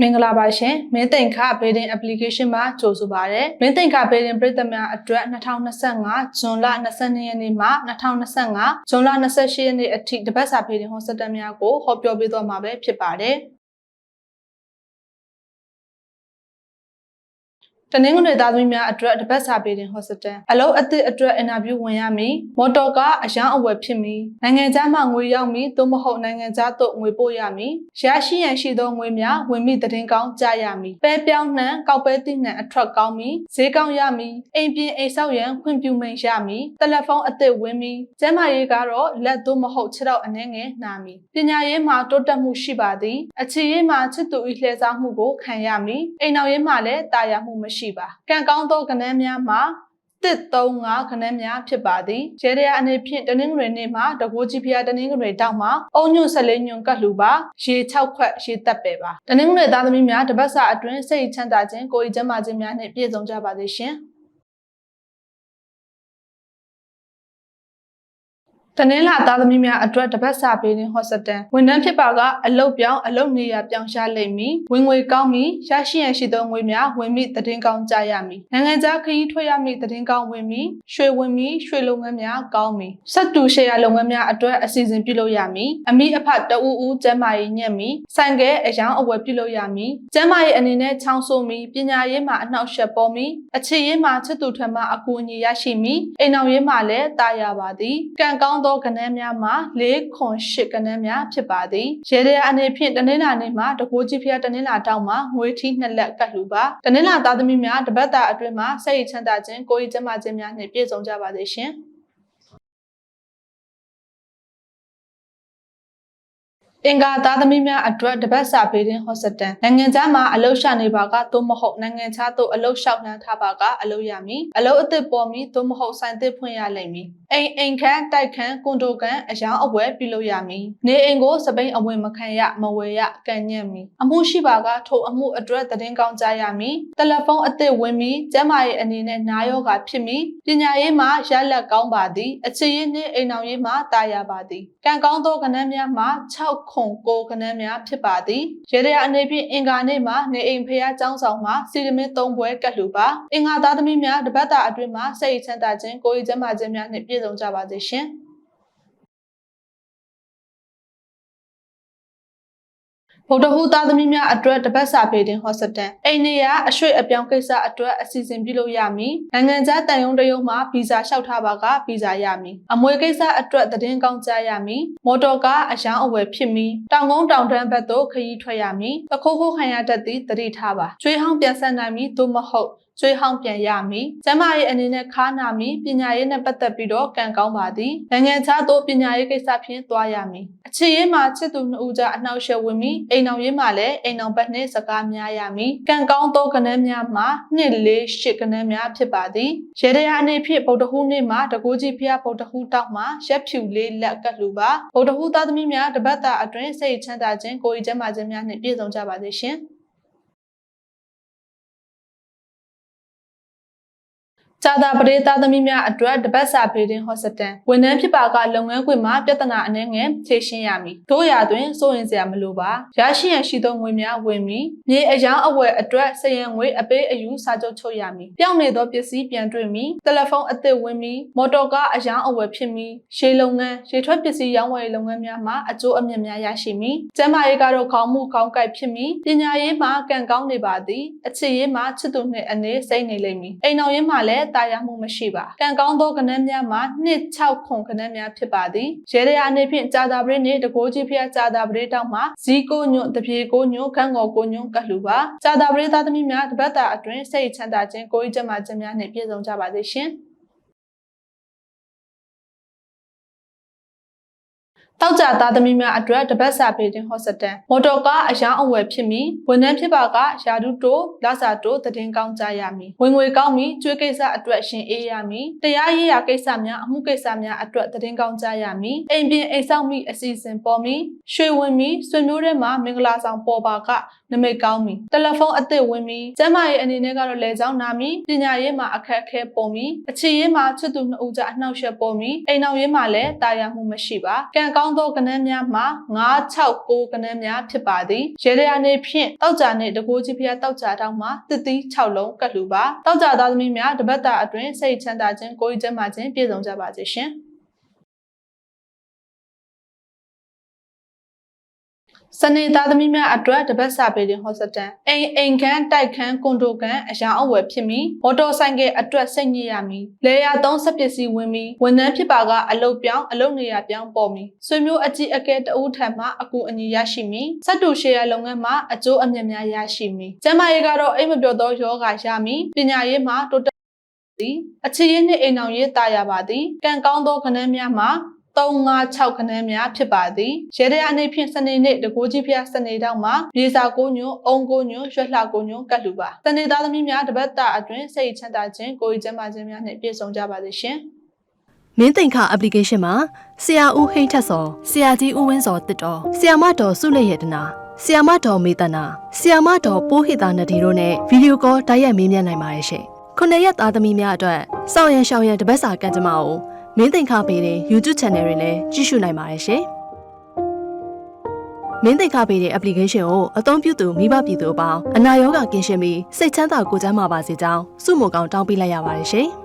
မင်္ဂလာပါရှင်မင်းသိင်္ခ Building Application မှာကြိုဆိုပါရစေမင်းသိင်္ခ Building ပြည်သက်များအတွက်2025ဇွန်လ22ရက်နေ့မှ2025ဇွန်လ28ရက်နေ့အထိတပတ်စာ Building ဟောစက်တများကိုဟောပြောပေးသွားမှာပဲဖြစ်ပါတယ် တနင်္ဂနွေသားသမီးများအတွက်တပတ်စာပေတင်ဟော့စတန်အလုပ်အသစ်အတွက်အင်တာဗျူးဝင်ရမည်မော်တော်ကားအယောင်အဝယ်ဖြစ်မည်နိုင်ငံခြားမှငွေရောက်မည်သို့မဟုတ်နိုင်ငံခြားသို့ငွေပို့ရမည်ရရှိရန်ရှိသောငွေများဝင်မိသတင်းကောင်းကြားရမည်ပဲပြောင်းနှံကောက်ပဲတိနှံအထွက်ကောင်းမည်ဈေးကောင်းရမည်အိမ်ပြင်အိမ်ဆောက်ရန်ခွင့်ပြုမိန်ရမည်တယ်လီဖုန်းအသစ်ဝင်မည်ကျန်းမာရေးကတော့လက်သို့မဟုတ်ခြေထောက်အနှဲငယ်နာမည်ပညာရေးမှာတိုးတက်မှုရှိပါသည်အခြေရေးမှာချစ်သူ၏လှည့်စားမှုကိုခံရမည်အိမ်နောက်ရေးမှာလည်းတာယာမှုမရှိပါကံကောင်းသောကဏ္ဍများမှာတစ်35ခဏန်းများဖြစ်ပါသည်ရဲရအနေဖြင့်တနင်္ဂနွေနေ့မှာတကိုးကြီးဖျားတနင်္ဂနွေတောက်မှာအုံညွန့်14ညွန့်ကတ်လူပါရေ6ခွက်ရေတက်ပဲပါတနင်္ဂနွေသားသမီးများတပတ်စာအတွင်းစိတ်ချမ်းသာခြင်းကိုယ်ကျန်းမာခြင်းများနှင့်ပြည့်စုံကြပါစေရှင် တနင်္လာသားသမီးများအတွက်တပတ်စာပေးခြင်းဟော့စတန်ဝန်ထမ်းဖြစ်ပါကအလုတ်ပြောင်းအလုတ်နေရာပြောင်းရှားလိမ့်မည်ဝင်ငွေကောင်းမည်ရရှိရန်ရှိသောငွေများဝင်မိသတင်းကောင်းကြရမည်နိုင်ငံခြားခရီးထွက်ရမည်သတင်းကောင်းဝင်မည်ရွှေဝင်မည်ရွှေလုပ်ငန်းများကောင်းမည်စက်တူရှယ်ယာလုပ်ငန်းများအတွက်အစီအစဉ်ပြုလုပ်ရမည်အမိအဖတအူးဦးကျမ်းမာရေးညံ့မည်ဆိုင်ကဲအယောင်အဝယ်ပြုလုပ်ရမည်ကျမ်းမာရေးအနေနဲ့ချောင်းဆိုးမည်ပညာရေးမှာအနှောက်အယှက်ပေါ်မည်အခြေရေးမှာချစ်သူထံမှအကူအညီရရှိမည်အိမ်အောင်ရေးမှာလည်းတာယာပါသည်ကံကောင်းသောကဏ္ဍများမှာ၄ခွန်၈ကဏ္ဍများဖြစ်ပါသည်ရေရအနေဖြင့်တနင်္လာနေ့မှာတကိုးကြီးဖျားတနင်္လာတောက်မှာငွေထီးနှစ်လက်ကတ်လူပါတနင်္လာသားသမီးများတပတ်တာအတွင်းမှာစိတ်ချမ်းသာခြင်းကိုယ်ရည်ကျန်းမာခြင်းများနှင့်ပြည့်စုံကြပါစေရှင် အင်္ဂါသားသမီးများအတွက်တပတ်စာပေးခြင်းဟော့စတန်နိုင်ငံခြားမှာအလုပ်ရှာနေပါကသို့မဟုတ်နိုင်ငံခြားသို့အလုပ်လျှောက်နှမ်းထားပါကအလုပ်ရမည်အလုပ်အသစ်ပေါ်မည်သို့မဟုတ်ဆိုင်သစ်ဖွင့်ရလိမ့်မည်အိမ်အိမ်ခန်းတိုက်ခန်းကွန်ဒိုကန်အယောင်အဝယ်ပြုလုပ်ရမည်နေအိမ်ကိုစပိန်အဝင်မခံရမဝယ်ရကန့်ညံ့မည်အမှုရှိပါကထိုအမှုအတွက်သတင်းကောင်းကြားရမည်တယ်လီဖုန်းအသစ်ဝင်မည်ကျန်းမာရေးအနေနဲ့နားယောဂါဖြစ်မည်ပညာရေးမှာရလက်ကောင်းပါသည်အခြေရေးနှင့်အိမ်အောင်ရေးမှာတာယာပါသည်ကံကောင်းသောကဏ္ဍများမှာ6ခွန်9ကဏ္ဍများဖြစ်ပါသည်ရေရအနေဖြင့်အင်္ဂါနေ့မှာနေအိမ်ဖျားကျောင်းဆောင်မှာစီရမင်း၃ဘွဲကတ်လူပါအင်္ဂါသားသမီးများတပတ်တာအတွင်းမှာစိတ်ချမ်းသာခြင်းကိုယ်ရည်ကျန်းမာခြင်းများနှင့်ပြည့်စုံကြပါစေရှင်။ ဗုဒ္ဓဟူသားသမီးများအတွက်တပတ်စာပေတင်ဟော့စတန်အိန္ဒိယအရွှေ့အပြောင်းကိစ္စအတွက်အစီအစဉ်ပြုလုပ်ရမည်နိုင်ငံခြားတန်ယုံတရုံမှာဗီဇာလျှောက်ထားပါကဗီဇာရမည်အမွေကိစ္စအတွက်သတင်းကောင်းကြားရမည်မော်တော်ကားအယောင်အဝယ်ဖြစ်မည်တောင်ကုန်းတောင်တန်းဘက်သို့ခရီးထွက်ရမည်တခိုးခိုးခံရတတ်သည့်တတိထားပါကျွေးဟောင်းပြန်ဆက်နိုင်မည်သို့မဟုတ် ကျွေးဟောင်းပြန်ရမည်။ကျမရဲ့အနေနဲ့ခါနာမည်ပညာရေးနဲ့ပတ်သက်ပြီးတော့ကံကောင်းပါသည်။နိုင်ငံခြားသို့ပညာရေးကိစ္စဖြင့်သွားရမည်။အခြေရေးမှာချစ်သူနှစ်ဦးကြားအနှောက်အယှက်ဝင်မည်။အိမ်အောင်ရေးမှာလည်းအိမ်အောင်ဘက်နှင့်စကားများရမည်။ကံကောင်းသောကဏ္ဍများမှာနှစ်လေးရှစ်ကဏ္ဍများဖြစ်ပါသည်။ရေရအနေဖြင့်ဗုဒ္ဓဟူးနေ့မှာတကူကြီးဖျားဗုဒ္ဓဟူးတောက်မှာရက်ဖြူလေးလက်ကတ်လူပါ။ဗုဒ္ဓဟူးသားသမီးများတပတ်တာအတွင်းစိတ်ချမ်းသာခြင်းကိုယ်ရည်ကျန်းမာခြင်းများနှင့်ပြည့်စုံကြပါစေရှင်။ ဇာတာပရိသတ်သမီးများအတွက်တပတ်စာဖေးတင်ဟော့စတန်ဝန်ထမ်းဖြစ်ပါကလုပ်ငန်းခွင်မှာပြဿနာအနှဲငယ်ဖြေရှင်းရမည်တို့ရာတွင်စိုးရင်စရာမလိုပါရရှိရန်ရှိသောငွေများဝင်မည်မြေအယောင်အဝယ်အတွက်စရန်ငွေအပေးအယူစာချုပ်ချုပ်ရမည်ပြောင်းနေသောပစ္စည်းပြန်တွေ့မည်တယ်လီဖုန်းအသစ်ဝင်မည်မော်တော်ကားအယောင်အဝယ်ဖြစ်မည်ရှေးလုပ်ငန်းရေထွက်ပစ္စည်းရောင်းဝယ်လုပ်ငန်းများမှာအကျိုးအမြတ်များရရှိမည်ကျန်းမာရေးကတော့ခေါင်းမှုခေါင်းကိုက်ဖြစ်မည်ပညာရေးမှာကံကောင်းနေပါသည်အခြေရေးမှာချစ်သူနှင့်အနေစိတ်နေလိမ့်မည်အိမ်တော်ရေးမှာလည်းတာယာမှုမရှိပါကံကောင်းသောကဏ္ဍများမှာနှစ်6ခွန်ကဏ္ဍများဖြစ်ပါသည်ရေရရာအနေဖြင့်ကြာတာပရိနှင့်တကိုးကြီးဖျက်ကြာတာပရိတောက်မှာဇီးကိုညွန့်တပြေကိုညွန့်ခန့်ကောကိုညွန့်ကတ်လူပါကြာတာပရိသားသမီးများတပတ်တာအတွင်းစိတ်ချမ်းသာခြင်းကိုယ်ကျန်းမာခြင်းများနှင့်ပြည့်စုံကြပါစေရှင် တောက်ကြသားသမီးများအတွက်တပတ်စာပေတင်ဟော့စတန်မော်တော်ကားအယောင်အဝယ်ဖြစ်မီဝန်ထမ်းဖြစ်ပါကယာဒုတိုလစာတိုတည်င်းကောင်းကြရမည်ဝင်ငွေကောင်းမီကျွေးကိစ္စအတွက်ရှင်အေးရမည်တရားရေးရာကိစ္စများအမှုကိစ္စများအတွက်တည်င်းကောင်းကြရမည်အိမ်ပြင်အိမ်ဆောင်မီအစီအစဉ်ပေါ်မီရွှေဝင်မီဆွေမျိုးထဲမှာမင်္ဂလာဆောင်ပေါ်ပါကနမိတ်ကောင်းမီတယ်လီဖုန်းအသစ်ဝင်မီကျမ်းမာရေးအနေနဲ့ကတော့လေကြောင်းနာမီပညာရေးမှာအခက်အခဲပေါ်မီအခြေရေးမှာချစ်သူနှစ်ဦးကြားအနှောက်အယှက်ပေါ်မီအိမ်အောင်ရေးမှာလည်းတာယာမှုမရှိပါကံကောင်းသောကဏ္ဍများမှာ969ကဏ္ဍများဖြစ်ပါသည်ရေရရာနေဖြင့်တောက်ကြနှင့်တကိုးကြီးဖျားတောက်ကြတောင်းမှာတစ်သီး6လုံးကတ်လူပါတောက်ကြသားသမီးများတပတ်တာအတွင်းစိတ်ချမ်းသာခြင်းကိုယ်ကျန်းမာခြင်းပြည့်စုံကြပါစေရှင် စနေသားသမီးများအတွက်တပတ်စာပေတင်ဟောစတန်အိမ်အိမ်ခန်းတိုက်ခန်းကွန်ဒိုကန်အရာအဝယ်ဖြစ်မီမော်တော်ဆိုင်ကယ်အတွက်စိတ်ညစ်ရမီလေယာသုံးစက်ပစ္စည်းဝင်မီဝန်ထမ်းဖြစ်ပါကအလုပ်ပြောင်းအလုပ်နေရာပြောင်းပေါ်မီဆွေမျိုးအကြီးအကဲတဦးထံမှအကူအညီရရှိမီစက်တူရှယ်ယာလုပ်ငန်းမှာအကျိုးအမြတ်များရရှိမီကျန်းမာရေးကတော့အိမ်မပြောသောယောဂရမီပညာရေးမှာတိုးတက်သည်အခြေရင်းနှင့်အိမ်အောင်ရေးတာရပါသည်ကံကောင်းသောခဏန်းများမှာ 356ခန်းန်းများဖြစ်ပါသည်ရေတရအနေဖြင့်စနေနေ့တကိုးကြီးဖျားစနေတောက်မှာမြေစာကိုညွန်းအုံကိုညွန်းရွှက်လှကိုညွန်းကတ်လူပါစနေသားသမီးများတပတ်တာအတွင်းစိတ်ချမ်းသာခြင်းကိုယ်ကျန်းမာခြင်းများနှင့်ပြည့်စုံကြပါစေရှင်မင်းသိင်္ခ application မှာဆရာဦးဟိန်းထက်စောဆရာကြီးဦးဝင်းစောတစ်တော်ဆရာမတော်စုလက်ရတနာဆရာမတော်မေတနာဆရာမတော်ပိုးဟိတာနဒီတို့နဲ့ဗီဒီယိုကောတိုက်ရိုက်မေးမြန်းနိုင်ပါတယ်ရှင်။ခုနှစ်ရက်သားသမီးများအတွက်စောင့်ရန်ရှောင်ရန်တပတ်စာကံကြမ္မာကို မင်းသိင်္ခပေတဲ့ YouTube Channel တွေလည်းကြည့်ရှုနိုင်ပါတယ်ရှင်။မင်းသိင်္ခပေတဲ့ application ကိုအသုံးပြုသူမိဘပြည်သူအပေါင်းအနာရောဂါကင်းရှင်းပြီးစိတ်ချမ်းသာကိုယ်ကျန်းမာပါစေကြောင်းဆုမွန်ကောင်းတောင်းပေးလိုက်ရပါတယ်ရှင်။